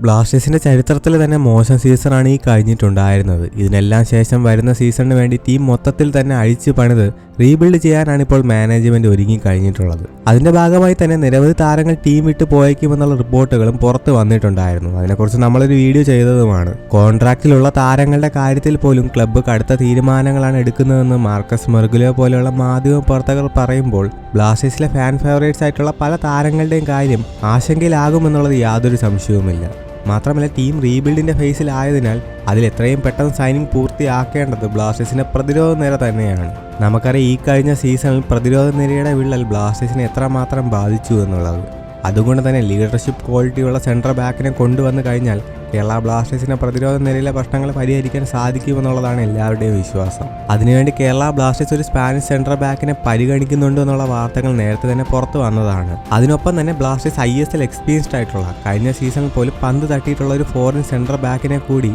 ബ്ലാസ്റ്റേഴ്സിന്റെ ചരിത്രത്തിൽ തന്നെ മോശം സീസണാണ് ഈ കഴിഞ്ഞിട്ടുണ്ടായിരുന്നത്. ഇതിനെല്ലാം ശേഷം വരുന്ന സീസണിന് വേണ്ടി ടീം മൊത്തത്തിൽ തന്നെ അഴിച്ചു പണിത് റീബിൽഡ് ചെയ്യാനാണ് ഇപ്പോൾ മാനേജ്മെന്റ് ഒരുങ്ങി കഴിഞ്ഞിട്ടുള്ളത്. അതിന്റെ ഭാഗമായി തന്നെ നിരവധി താരങ്ങൾ ടീം വിട്ട് പോയേക്കുമെന്നുള്ള റിപ്പോർട്ടുകളും പുറത്ത് വന്നിട്ടുണ്ടായിരുന്നു. അതിനെക്കുറിച്ച് നമ്മളൊരു വീഡിയോ ചെയ്തതുമാണ്. കോൺട്രാക്റ്റിലുള്ള താരങ്ങളുടെ കാര്യത്തിൽ പോലും ക്ലബ്ബ് കടുത്ത തീരുമാനങ്ങളാണ് എടുക്കുന്നതെന്ന് മാർക്കസ് മെർഗുലോ പോലെയുള്ള മാധ്യമ പ്രവർത്തകർ പറയുമ്പോൾ ബ്ലാസ്റ്റേഴ്സിലെ ഫാൻ ഫേവറേറ്റ്സ് ആയിട്ടുള്ള പല താരങ്ങളുടെയും കാര്യം ആശങ്കയിലാകുമെന്നുള്ളത് യാതൊരു സംശയവുമില്ല. മാത്രമല്ല ടീം റീബിൽഡിന്റെ ഫേസിലായതിനാൽ അതിൽ എത്രയും പെട്ടെന്ന് സൈനിങ് പൂർത്തിയാക്കേണ്ടത് ബ്ലാസ്റ്റേഴ്സിന്റെ പ്രതിരോധ നിര തന്നെയാണ്. നമുക്കറിയാം ഈ കഴിഞ്ഞ സീസണിൽ പ്രതിരോധ നിരയുടെ വിള്ളൽ ബ്ലാസ്റ്റേഴ്സിനെ എത്രമാത്രം ബാധിച്ചു എന്നുള്ളത്. അതുകൊണ്ട് തന്നെ ലീഡർഷിപ്പ് ക്വാളിറ്റിയുള്ള സെൻട്രൽ ബാക്കിനെ കൊണ്ടുവന്നു കഴിഞ്ഞാൽ കേരള ബ്ലാസ്റ്റേഴ്സിന്റെ പ്രതിരോധ നിലയിലെ പ്രശ്നങ്ങൾ പരിഹരിക്കാൻ സാധിക്കുമെന്നുള്ളതാണ് എല്ലാവരുടെയും വിശ്വാസം. അതിനുവേണ്ടി കേരള ബ്ലാസ്റ്റേഴ്സ് ഒരു സ്പാനിഷ് സെൻട്രൽ ബാക്കിനെ പരിഗണിക്കുന്നുണ്ട് എന്നുള്ള വാർത്തകൾ നേരത്തെ തന്നെ പുറത്തു വന്നതാണ്. അതിനൊപ്പം തന്നെ Blasters I S L experienced ആയിട്ടുള്ള കഴിഞ്ഞ സീസണിൽ പോലും പന്ത് തട്ടിയിട്ടുള്ള ഒരു ഫോറിൻ സെൻട്രൽ ബാക്കിനെ കൂടി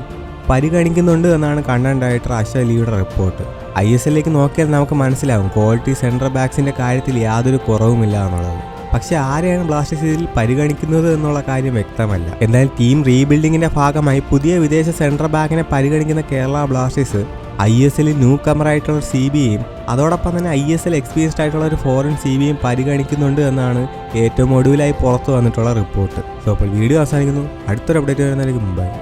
പരിഗണിക്കുന്നുണ്ട് എന്നാണ് കണ്ടന്റ് ഡയറക്ടർ ലീയുടെ റിപ്പോർട്ട്. ഐ എസ് എല്ലിലേക്ക് നോക്കിയാൽ നമുക്ക് മനസ്സിലാകും ക്വാളിറ്റി സെൻട്രൽ ബാക്സിന്റെ കാര്യത്തിൽ യാതൊരു കുറവുമില്ല എന്നുള്ളത്. പക്ഷെ ആരെയാണ് ബ്ലാസ്റ്റേഴ്സ് ഇതിൽ പരിഗണിക്കുന്നത് എന്നുള്ള കാര്യം വ്യക്തമല്ല. എന്നാൽ ടീം റീബിൽഡിങ്ങിന്റെ ഭാഗമായി പുതിയ വിദേശ സെൻട്രൽ ബാക്കിനെ പരിഗണിക്കുന്ന കേരള ബ്ലാസ്റ്റേഴ്സ് ഐ എസ് എല്ലിൽ ന്യൂ കമറായിട്ടുള്ള സി ബിയും അതോടൊപ്പം തന്നെ ഐ എസ് എൽ എക്സ്പീരിയൻസ്ഡ് ആയിട്ടുള്ള ഒരു ഫോറിൻ സി ബിയും പരിഗണിക്കുന്നുണ്ട് എന്നാണ് ഏറ്റവും ഒടുവിലായി പുറത്തു വന്നിട്ടുള്ള റിപ്പോർട്ട് സോ അപ്പോൾ വീഡിയോ അവസാനിക്കുന്നു. അടുത്തൊരു അപ്ഡേറ്റ് വരുന്നതിന് മുമ്പായി